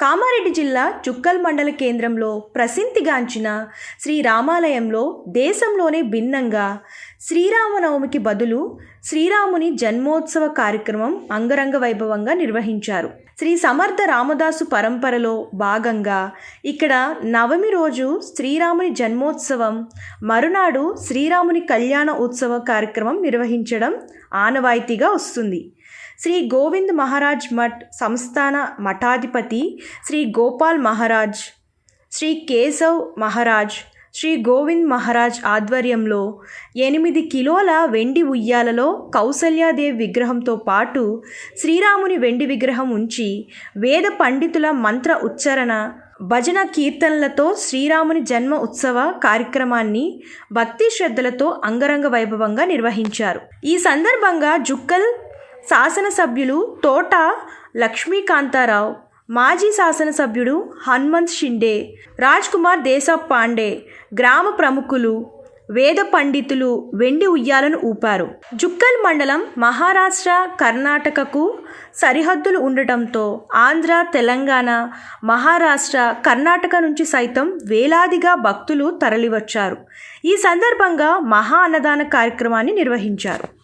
కామారెడ్డి జిల్లా చుక్కల్ మండల కేంద్రంలో ప్రసిద్ధిగాంచిన శ్రీరామాలయంలో దేశంలోనే భిన్నంగా శ్రీరామనవమికి బదులు శ్రీరాముని జన్మోత్సవ కార్యక్రమం అంగరంగ వైభవంగా నిర్వహించారు. శ్రీ సమర్థ రామదాసు పరంపరలో భాగంగా ఇక్కడ నవమి రోజు శ్రీరాముని జన్మోత్సవం మరునాడు శ్రీరాముని కళ్యాణ ఉత్సవ కార్యక్రమం నిర్వహించడం ఆనవాయితీగా వస్తుంది. శ్రీ గోవింద్ మహారాజ్ మఠ్ సంస్థాన మఠాధిపతి శ్రీ గోపాల్ మహారాజ్ శ్రీ కేశవ్ మహారాజ్ శ్రీ గోవింద్ మహారాజ్ ఆధ్వర్యంలో ఎనిమిది కిలోల వెండి ఉయ్యాలలో కౌసల్యాదేవి విగ్రహంతో పాటు శ్రీరాముని వెండి విగ్రహం ఉంచి వేద పండితుల మంత్ర ఉచ్చారణ భజన కీర్తనలతో శ్రీరాముని జన్మ ఉత్సవ కార్యక్రమాన్ని భక్తి శ్రద్ధలతో అంగరంగ వైభవంగా నిర్వహించారు. ఈ సందర్భంగా జుక్కల్ శాసనసభ్యులు తోట లక్ష్మీకాంతారావు మాజీ శాసనసభ్యుడు హనుమంత్ షిండే రాజ్ కుమార్ దేశప్ పాండే గ్రామ ప్రముఖులు వేద పండితులు వెండి ఉయ్యాలను ఊపారు. జుక్కల్ మండలం మహారాష్ట్ర కర్ణాటకకు సరిహద్దులు ఉండటంతో ఆంధ్ర తెలంగాణ మహారాష్ట్ర కర్ణాటక నుంచి సైతం వేలాదిగా భక్తులు తరలివచ్చారు. ఈ సందర్భంగా మహా అన్నదాన కార్యక్రమాన్ని నిర్వహించారు.